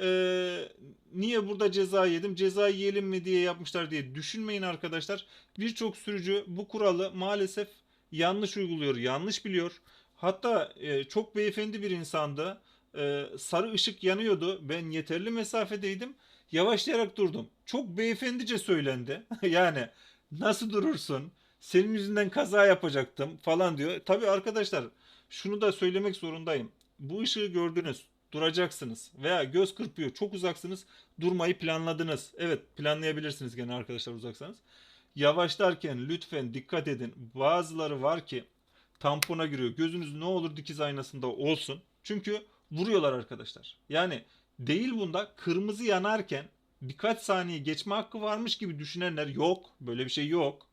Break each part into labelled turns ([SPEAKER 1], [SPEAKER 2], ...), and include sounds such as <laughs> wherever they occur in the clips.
[SPEAKER 1] Ee, niye burada ceza yedim, ceza yiyelim mi diye yapmışlar diye düşünmeyin arkadaşlar. Birçok sürücü bu kuralı maalesef yanlış uyguluyor, yanlış biliyor. Hatta e, çok beyefendi bir insandı. Ee, sarı ışık yanıyordu. Ben yeterli mesafedeydim. Yavaşlayarak durdum. Çok beyefendice söylendi. <laughs> yani nasıl durursun? Senin yüzünden kaza yapacaktım falan diyor. Tabii arkadaşlar şunu da söylemek zorundayım. Bu ışığı gördünüz. Duracaksınız. Veya göz kırpıyor. Çok uzaksınız. Durmayı planladınız. Evet planlayabilirsiniz gene arkadaşlar uzaksanız. Yavaşlarken lütfen dikkat edin. Bazıları var ki tampona giriyor. Gözünüz ne olur dikiz aynasında olsun. Çünkü vuruyorlar arkadaşlar. Yani değil bunda kırmızı yanarken birkaç saniye geçme hakkı varmış gibi düşünenler yok. Böyle bir şey yok.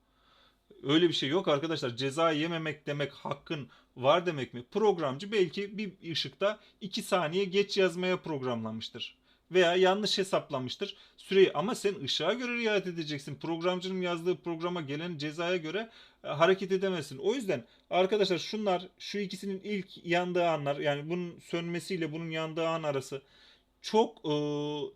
[SPEAKER 1] Öyle bir şey yok arkadaşlar. Ceza yememek demek hakkın var demek mi? Programcı belki bir ışıkta 2 saniye geç yazmaya programlanmıştır. Veya yanlış hesaplamıştır süreyi ama sen ışığa göre riayet edeceksin. Programcının yazdığı programa gelen cezaya göre e, hareket edemezsin. O yüzden arkadaşlar şunlar şu ikisinin ilk yandığı anlar yani bunun sönmesiyle bunun yandığı an arası çok e,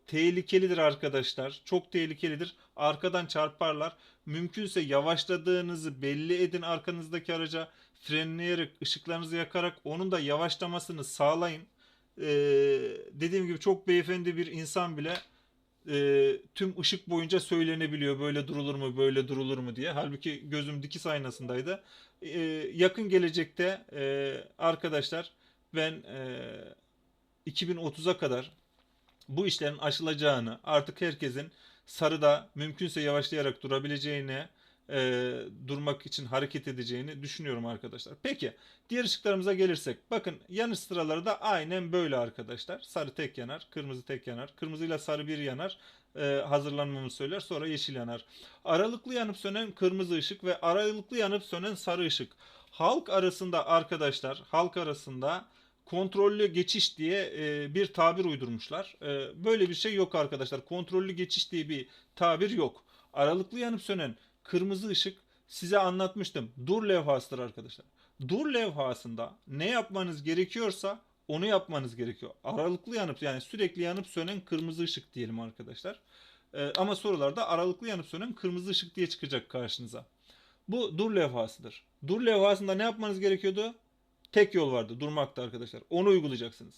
[SPEAKER 1] tehlikelidir arkadaşlar. Çok tehlikelidir. Arkadan çarparlar. Mümkünse yavaşladığınızı belli edin arkanızdaki araca. Frenleyerek, ışıklarınızı yakarak onun da yavaşlamasını sağlayın. E, dediğim gibi çok beyefendi bir insan bile e, tüm ışık boyunca söylenebiliyor. Böyle durulur mu, böyle durulur mu diye. Halbuki gözüm dikiz aynasındaydı. E, yakın gelecekte e, arkadaşlar ben e, 2030'a kadar bu işlerin aşılacağını, artık herkesin sarıda mümkünse yavaşlayarak durabileceğini, e, durmak için hareket edeceğini düşünüyorum arkadaşlar. Peki diğer ışıklarımıza gelirsek. Bakın yanış sıraları da aynen böyle arkadaşlar. Sarı tek yanar, kırmızı tek yanar. Kırmızıyla sarı bir yanar. E, hazırlanmamızı söyler. Sonra yeşil yanar. Aralıklı yanıp sönen kırmızı ışık ve aralıklı yanıp sönen sarı ışık. Halk arasında arkadaşlar, halk arasında kontrollü geçiş diye e, bir tabir uydurmuşlar. E, böyle bir şey yok arkadaşlar. Kontrollü geçiş diye bir tabir yok. Aralıklı yanıp sönen kırmızı ışık size anlatmıştım. Dur levhasıdır arkadaşlar. Dur levhasında ne yapmanız gerekiyorsa onu yapmanız gerekiyor. Aralıklı yanıp yani sürekli yanıp sönen kırmızı ışık diyelim arkadaşlar. E, ama sorularda aralıklı yanıp sönen kırmızı ışık diye çıkacak karşınıza. Bu dur levhasıdır. Dur levhasında ne yapmanız gerekiyordu? tek yol vardı durmakta arkadaşlar. Onu uygulayacaksınız.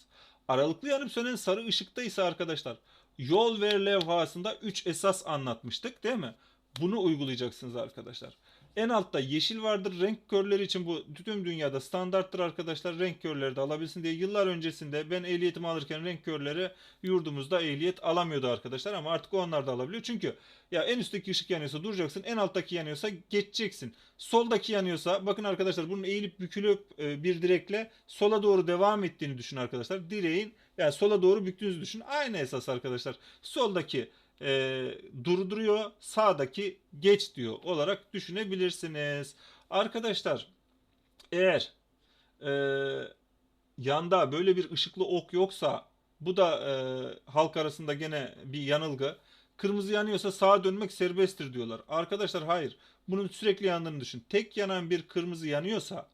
[SPEAKER 1] Aralıklı yanıp sönen sarı ışıkta ise arkadaşlar yol ver levhasında 3 esas anlatmıştık değil mi? Bunu uygulayacaksınız arkadaşlar. En altta yeşil vardır. Renk körleri için bu tüm dünyada standarttır arkadaşlar. Renk körleri de alabilsin diye yıllar öncesinde ben ehliyetimi alırken renk körleri yurdumuzda ehliyet alamıyordu arkadaşlar ama artık onlar da alabiliyor. Çünkü ya en üstteki ışık yanıyorsa duracaksın. En alttaki yanıyorsa geçeceksin. Soldaki yanıyorsa bakın arkadaşlar bunun eğilip bükülüp e, bir direkle sola doğru devam ettiğini düşün arkadaşlar. Direğin yani sola doğru büktüğünüzü düşün. Aynı esas arkadaşlar. Soldaki e, durduruyor, sağdaki geç diyor olarak düşünebilirsiniz. Arkadaşlar eğer e, yanda böyle bir ışıklı ok yoksa bu da e, halk arasında gene bir yanılgı. Kırmızı yanıyorsa sağa dönmek serbesttir diyorlar. Arkadaşlar hayır. Bunun sürekli yandığını düşün. Tek yanan bir kırmızı yanıyorsa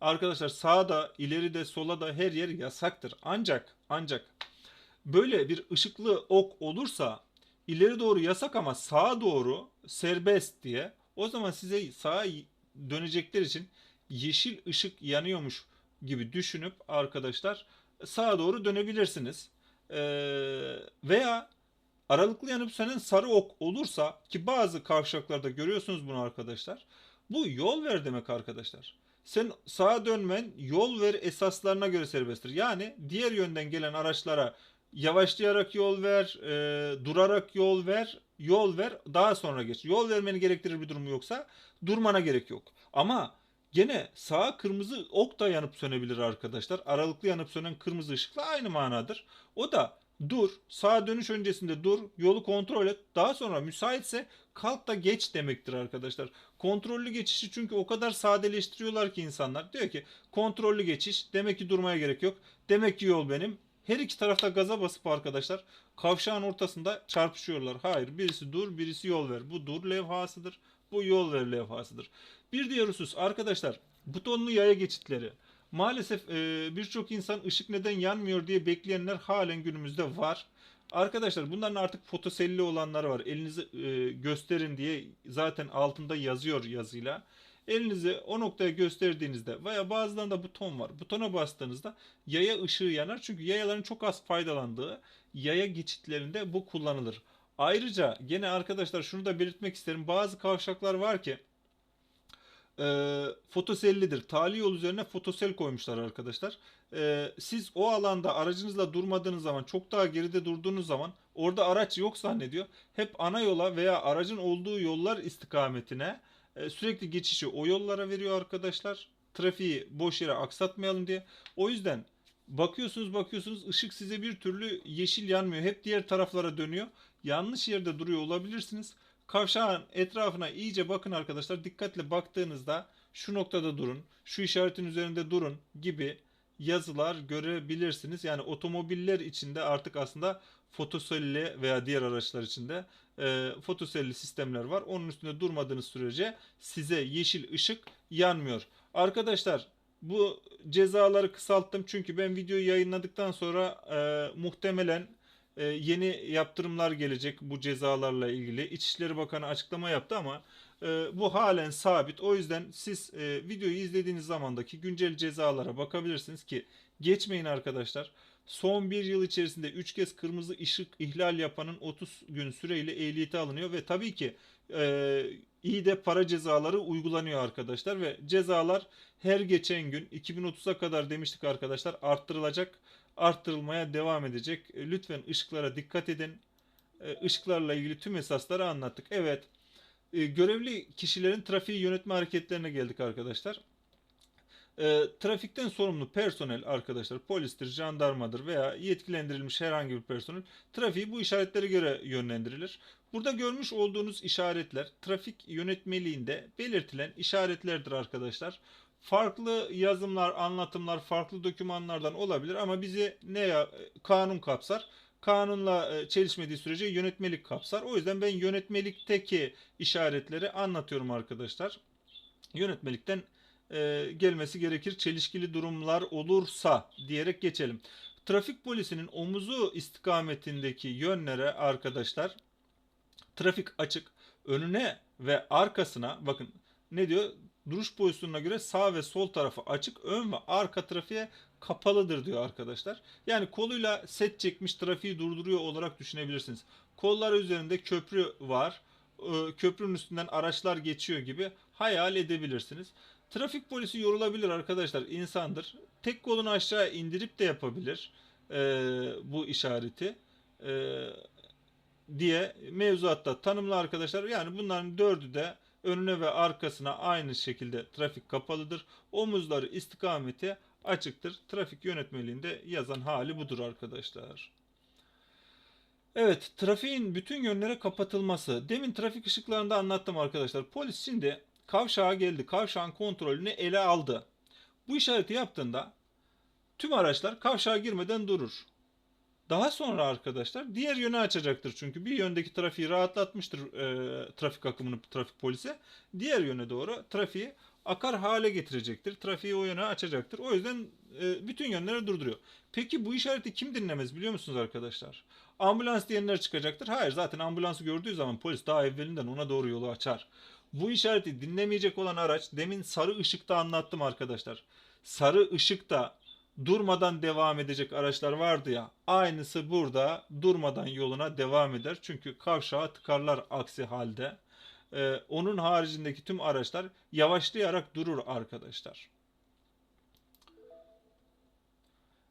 [SPEAKER 1] arkadaşlar sağda, ileride, sola da her yer yasaktır. Ancak ancak böyle bir ışıklı ok olursa ileri doğru yasak ama sağa doğru serbest diye o zaman size sağa dönecekler için yeşil ışık yanıyormuş gibi düşünüp arkadaşlar sağa doğru dönebilirsiniz. Ee, veya aralıklı yanıp sönen sarı ok olursa ki bazı kavşaklarda görüyorsunuz bunu arkadaşlar. Bu yol ver demek arkadaşlar. Sen sağa dönmen yol ver esaslarına göre serbesttir. Yani diğer yönden gelen araçlara yavaşlayarak yol ver, e, durarak yol ver, yol ver, daha sonra geç. Yol vermeni gerektirir bir durum yoksa durmana gerek yok. Ama gene sağa kırmızı ok da yanıp sönebilir arkadaşlar. Aralıklı yanıp sönen kırmızı ışıkla aynı manadır. O da dur, sağa dönüş öncesinde dur, yolu kontrol et. Daha sonra müsaitse kalk da geç demektir arkadaşlar. Kontrollü geçişi çünkü o kadar sadeleştiriyorlar ki insanlar. Diyor ki kontrollü geçiş demek ki durmaya gerek yok. Demek ki yol benim. Her iki tarafta gaza basıp arkadaşlar kavşağın ortasında çarpışıyorlar. Hayır birisi dur birisi yol ver. Bu dur levhasıdır. Bu yol ver levhasıdır. Bir diğer husus arkadaşlar butonlu yaya geçitleri. Maalesef e, birçok insan ışık neden yanmıyor diye bekleyenler halen günümüzde var. Arkadaşlar bunların artık fotoselli olanları var. Elinizi e, gösterin diye zaten altında yazıyor yazıyla. Elinizi o noktaya gösterdiğinizde veya bazılarında buton var. Butona bastığınızda yaya ışığı yanar. Çünkü yayaların çok az faydalandığı yaya geçitlerinde bu kullanılır. Ayrıca gene arkadaşlar şunu da belirtmek isterim. Bazı kavşaklar var ki e, fotosellidir. Tali yol üzerine fotosel koymuşlar arkadaşlar. E, siz o alanda aracınızla durmadığınız zaman çok daha geride durduğunuz zaman orada araç yok zannediyor. Hep ana yola veya aracın olduğu yollar istikametine e, sürekli geçişi o yollara veriyor arkadaşlar. Trafiği boş yere aksatmayalım diye. O yüzden bakıyorsunuz bakıyorsunuz ışık size bir türlü yeşil yanmıyor. Hep diğer taraflara dönüyor. Yanlış yerde duruyor olabilirsiniz. Kavşağın etrafına iyice bakın arkadaşlar. Dikkatle baktığınızda şu noktada durun, şu işaretin üzerinde durun gibi yazılar görebilirsiniz. Yani otomobiller içinde artık aslında fotoselli veya diğer araçlar içinde e, fotoselli sistemler var. Onun üstünde durmadığınız sürece size yeşil ışık yanmıyor. Arkadaşlar bu cezaları kısalttım çünkü ben videoyu yayınladıktan sonra e, muhtemelen e, yeni yaptırımlar gelecek bu cezalarla ilgili. İçişleri Bakanı açıklama yaptı ama e, bu halen sabit. O yüzden siz e, videoyu izlediğiniz zamandaki güncel cezalara bakabilirsiniz ki geçmeyin arkadaşlar. Son bir yıl içerisinde 3 kez kırmızı ışık ihlal yapanın 30 gün süreyle ehliyeti alınıyor ve tabii ki e, iyi de para cezaları uygulanıyor arkadaşlar ve cezalar her geçen gün 2030'a kadar demiştik arkadaşlar arttırılacak arttırılmaya devam edecek. E, Lütfen ışıklara dikkat edin. E, Işıklarla ilgili tüm esasları anlattık. Evet. E, Görevli kişilerin trafiği yönetme hareketlerine geldik arkadaşlar. E, trafikten sorumlu personel arkadaşlar polistir, jandarmadır veya yetkilendirilmiş herhangi bir personel trafiği bu işaretlere göre yönlendirilir. Burada görmüş olduğunuz işaretler trafik yönetmeliğinde belirtilen işaretlerdir arkadaşlar. Farklı yazımlar, anlatımlar farklı dokümanlardan olabilir ama bizi ne ya kanun kapsar. Kanunla e, çelişmediği sürece yönetmelik kapsar. O yüzden ben yönetmelikteki işaretleri anlatıyorum arkadaşlar. Yönetmelikten e, gelmesi gerekir. Çelişkili durumlar olursa diyerek geçelim. Trafik polisinin omuzu istikametindeki yönlere arkadaşlar trafik açık önüne ve arkasına bakın ne diyor? Duruş pozisyonuna göre sağ ve sol tarafı açık, ön ve arka trafiğe kapalıdır diyor arkadaşlar. Yani koluyla set çekmiş trafiği durduruyor olarak düşünebilirsiniz. Kollar üzerinde köprü var. Ee, Köprünün üstünden araçlar geçiyor gibi hayal edebilirsiniz. Trafik polisi yorulabilir arkadaşlar. insandır. Tek kolunu aşağı indirip de yapabilir ee, bu işareti. Ee, diye mevzuatta tanımlı arkadaşlar. Yani bunların dördü de önüne ve arkasına aynı şekilde trafik kapalıdır. Omuzları istikameti açıktır. Trafik yönetmeliğinde yazan hali budur arkadaşlar. Evet, trafiğin bütün yönlere kapatılması. Demin trafik ışıklarında anlattım arkadaşlar. Polis şimdi kavşağa geldi. Kavşağın kontrolünü ele aldı. Bu işareti yaptığında tüm araçlar kavşağa girmeden durur. Daha sonra arkadaşlar diğer yöne açacaktır çünkü bir yöndeki trafiği rahatlatmıştır e, trafik akımını trafik polisi. Diğer yöne doğru trafiği akar hale getirecektir. Trafiği o yöne açacaktır. O yüzden e, bütün yönleri durduruyor. Peki bu işareti kim dinlemez biliyor musunuz arkadaşlar? Ambulans diyenler çıkacaktır. Hayır zaten ambulansı gördüğü zaman polis daha evvelinden ona doğru yolu açar. Bu işareti dinlemeyecek olan araç demin sarı ışıkta anlattım arkadaşlar. Sarı ışıkta durmadan devam edecek araçlar vardı ya. Aynısı burada durmadan yoluna devam eder. Çünkü kavşağa tıkarlar aksi halde. Ee, onun haricindeki tüm araçlar yavaşlayarak durur arkadaşlar.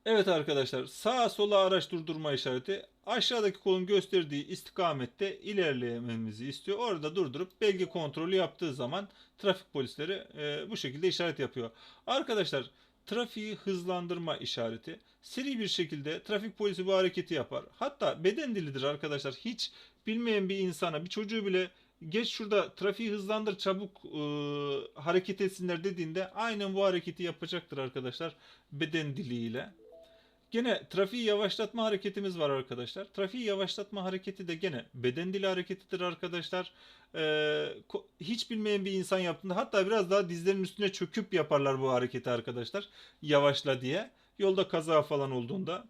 [SPEAKER 1] Evet arkadaşlar sağa sola araç durdurma işareti aşağıdaki kolun gösterdiği istikamette ilerlememizi istiyor. Orada durdurup belge kontrolü yaptığı zaman trafik polisleri e, bu şekilde işaret yapıyor. Arkadaşlar trafiği hızlandırma işareti. Seri bir şekilde trafik polisi bu hareketi yapar. Hatta beden dilidir arkadaşlar. Hiç bilmeyen bir insana, bir çocuğu bile geç şurada trafiği hızlandır çabuk e, hareket etsinler dediğinde aynen bu hareketi yapacaktır arkadaşlar beden diliyle. Gene trafiği yavaşlatma hareketimiz var arkadaşlar. Trafiği yavaşlatma hareketi de gene beden dili hareketidir arkadaşlar. Ee, hiç bilmeyen bir insan yaptığında hatta biraz daha dizlerin üstüne çöküp yaparlar bu hareketi arkadaşlar. Yavaşla diye. Yolda kaza falan olduğunda.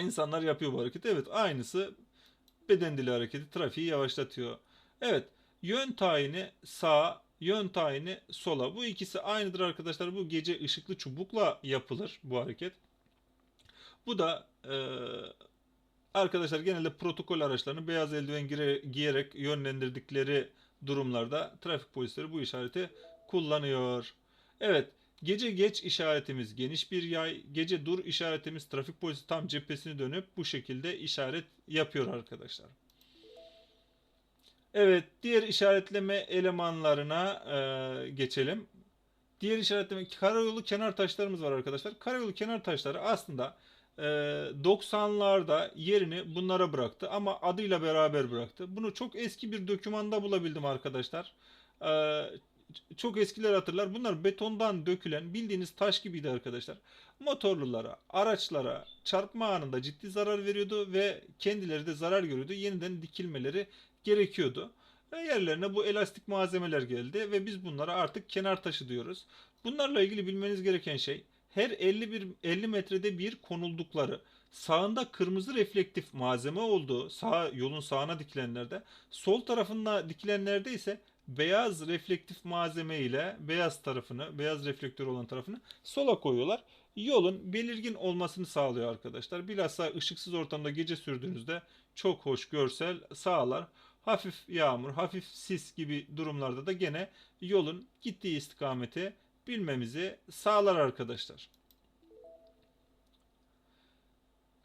[SPEAKER 1] İnsanlar yapıyor bu hareketi. Evet aynısı beden dili hareketi trafiği yavaşlatıyor. Evet yön tayini sağa, yön tayini sola. Bu ikisi aynıdır arkadaşlar. Bu gece ışıklı çubukla yapılır bu hareket. Bu da e, arkadaşlar genelde protokol araçlarını beyaz eldiven giyerek yönlendirdikleri durumlarda trafik polisleri bu işareti kullanıyor. Evet Gece geç işaretimiz geniş bir yay. Gece dur işaretimiz trafik polisi tam cephesini dönüp bu şekilde işaret yapıyor arkadaşlar. Evet diğer işaretleme elemanlarına e, geçelim. Diğer işaretleme karayolu kenar taşlarımız var arkadaşlar. Karayolu kenar taşları aslında e, 90'larda yerini bunlara bıraktı ama adıyla beraber bıraktı. Bunu çok eski bir dokümanda bulabildim arkadaşlar. E, çok eskiler hatırlar. Bunlar betondan dökülen bildiğiniz taş gibiydi arkadaşlar. Motorlulara, araçlara çarpma anında ciddi zarar veriyordu ve kendileri de zarar görüyordu. Yeniden dikilmeleri gerekiyordu. Ve yerlerine bu elastik malzemeler geldi ve biz bunlara artık kenar taşı diyoruz. Bunlarla ilgili bilmeniz gereken şey her 51 50 metrede bir konuldukları sağında kırmızı reflektif malzeme olduğu sağ yolun sağına dikilenlerde sol tarafında dikilenlerde ise beyaz reflektif malzeme ile beyaz tarafını, beyaz reflektör olan tarafını sola koyuyorlar. Yolun belirgin olmasını sağlıyor arkadaşlar. Bilhassa ışıksız ortamda gece sürdüğünüzde çok hoş görsel sağlar. Hafif yağmur, hafif sis gibi durumlarda da gene yolun gittiği istikameti bilmemizi sağlar arkadaşlar.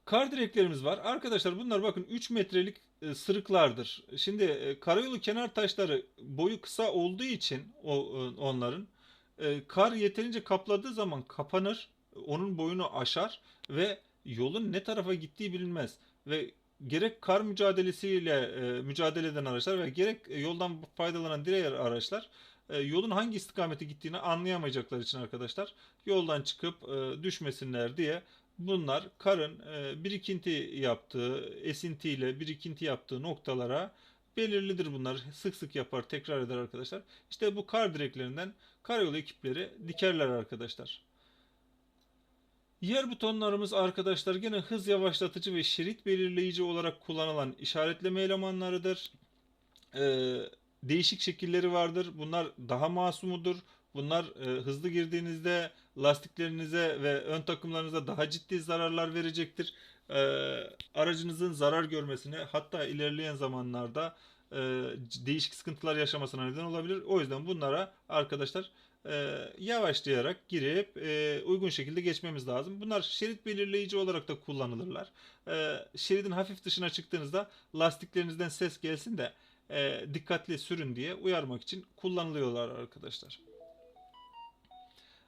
[SPEAKER 1] Kar direklerimiz var. Arkadaşlar bunlar bakın 3 metrelik e, sırıklardır. Şimdi e, karayolu kenar taşları boyu kısa olduğu için e, onların kar yeterince kapladığı zaman kapanır. Onun boyunu aşar ve yolun ne tarafa gittiği bilinmez. Ve gerek kar mücadelesiyle e, mücadele eden araçlar ve gerek e, yoldan faydalanan diğer araçlar e, yolun hangi istikamete gittiğini anlayamayacaklar için arkadaşlar yoldan çıkıp e, düşmesinler diye bunlar karın e, birikinti yaptığı, esintiyle birikinti yaptığı noktalara belirlidir bunlar. Sık sık yapar, tekrar eder arkadaşlar. İşte bu kar direklerinden karayolu ekipleri dikerler arkadaşlar. Yer butonlarımız arkadaşlar gene hız yavaşlatıcı ve şerit belirleyici olarak kullanılan işaretleme elemanlarıdır. Ee, değişik şekilleri vardır. Bunlar daha masumudur. Bunlar e, hızlı girdiğinizde lastiklerinize ve ön takımlarınıza daha ciddi zararlar verecektir. E, aracınızın zarar görmesine hatta ilerleyen zamanlarda e, değişik sıkıntılar yaşamasına neden olabilir. O yüzden bunlara arkadaşlar e, yavaşlayarak girip e, uygun şekilde geçmemiz lazım. Bunlar şerit belirleyici olarak da kullanılırlar. E, şeridin hafif dışına çıktığınızda lastiklerinizden ses gelsin de e, dikkatli sürün diye uyarmak için kullanılıyorlar arkadaşlar.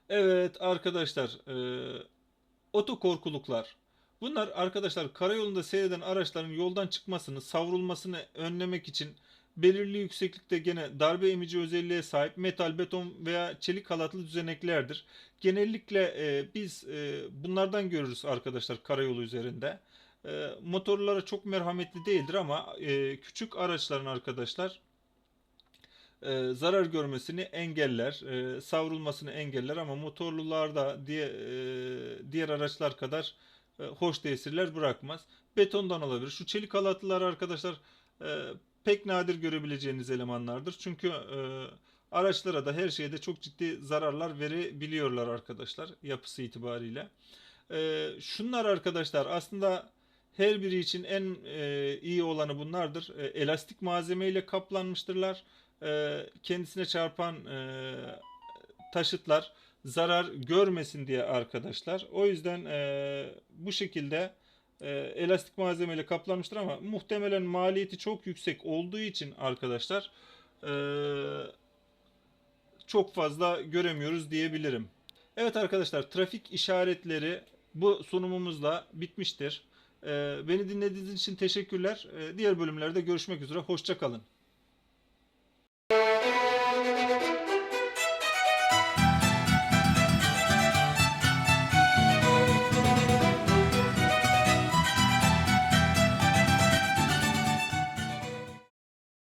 [SPEAKER 1] Evet arkadaşlar e, otokorkuluklar. Bunlar arkadaşlar karayolunda seyreden araçların yoldan çıkmasını, savrulmasını önlemek için belirli yükseklikte gene darbe emici özelliğe sahip metal, beton veya çelik halatlı düzeneklerdir. Genellikle e, biz e, bunlardan görürüz arkadaşlar karayolu üzerinde. E, motorlara çok merhametli değildir ama e, küçük araçların arkadaşlar e, zarar görmesini engeller, e, savrulmasını engeller ama motorlularda diye, e, diğer araçlar kadar e, hoş tesirler bırakmaz. Betondan olabilir. Şu çelik halatlılar arkadaşlar e, pek nadir görebileceğiniz elemanlardır. Çünkü e, araçlara da her şeyde çok ciddi zararlar verebiliyorlar arkadaşlar yapısı itibariyle. E, şunlar arkadaşlar aslında her biri için en e, iyi olanı bunlardır. E, elastik malzemeyle kaplanmıştırlar e, kendisine çarpan e, taşıtlar zarar görmesin diye arkadaşlar. O yüzden e, bu şekilde e, elastik malzemeyle kaplanmıştır ama muhtemelen maliyeti çok yüksek olduğu için arkadaşlar e, çok fazla göremiyoruz diyebilirim. Evet arkadaşlar trafik işaretleri bu sunumumuzla bitmiştir. E, beni dinlediğiniz için teşekkürler. E, diğer bölümlerde görüşmek üzere. Hoşçakalın.